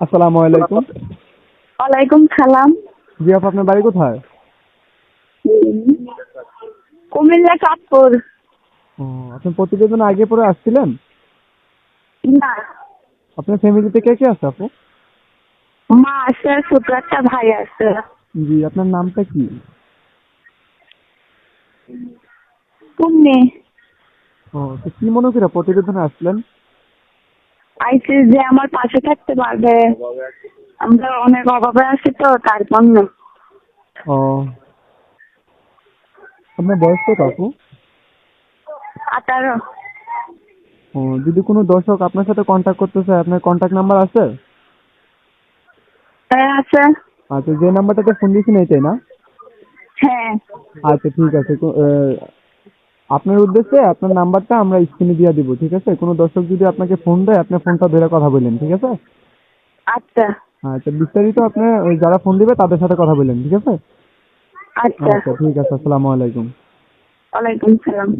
আসসালামু আলাইকুম। ওয়ালাইকুম সালাম। জি আপু আপনার বাড়ি কোথায়? কুমিল্লা চাঁদপুর। ও আপনি প্রতিবেদন আগে পরে আসছিলেন? না। আপনার ফ্যামিলিতে কে কে আছে আপু? মা আছে ছোট একটা ভাই আছে। জি আপনার নামটা কি? তুমি ও তো কি মনে করে প্রতিবেদনে আসলেন? আইসি যে আমার পাশে থাকতে পারবে। আমরা অনেক অভাবে আছি তো তার জন্য। ও। আপনার বয়স কত আপু? আঠারো। ও যদি কোনো দর্শক আপনার সাথে কন্ট্যাক্ট করতে চায় আপনার কন্ট্যাক্ট নাম্বার আছে? হ্যাঁ আছে। আচ্ছা যে নাম্বারটাতে ফোন দিয়েছেন এইটাই না? হ্যাঁ। আচ্ছা ঠিক আছে। আপনার উদ্দেশ্যে আপনার নাম্বারটা আমরা স্ক্রিনে দিয়ে দিব ঠিক আছে? কোনো দর্শক যদি আপনাকে ফোন দেয় আপনি ফোনটা ধরে কথা বলেন ঠিক আছে? আচ্ছা। আচ্ছা বিস্তারিত আপনার ওই যারা ফোন দিবে তাদের সাথে কথা বলেন ঠিক আছে? আচ্ছা। আচ্ছা ঠিক আছে আসসালামু আলাইকুম। ওয়ালাইকুম সালাম।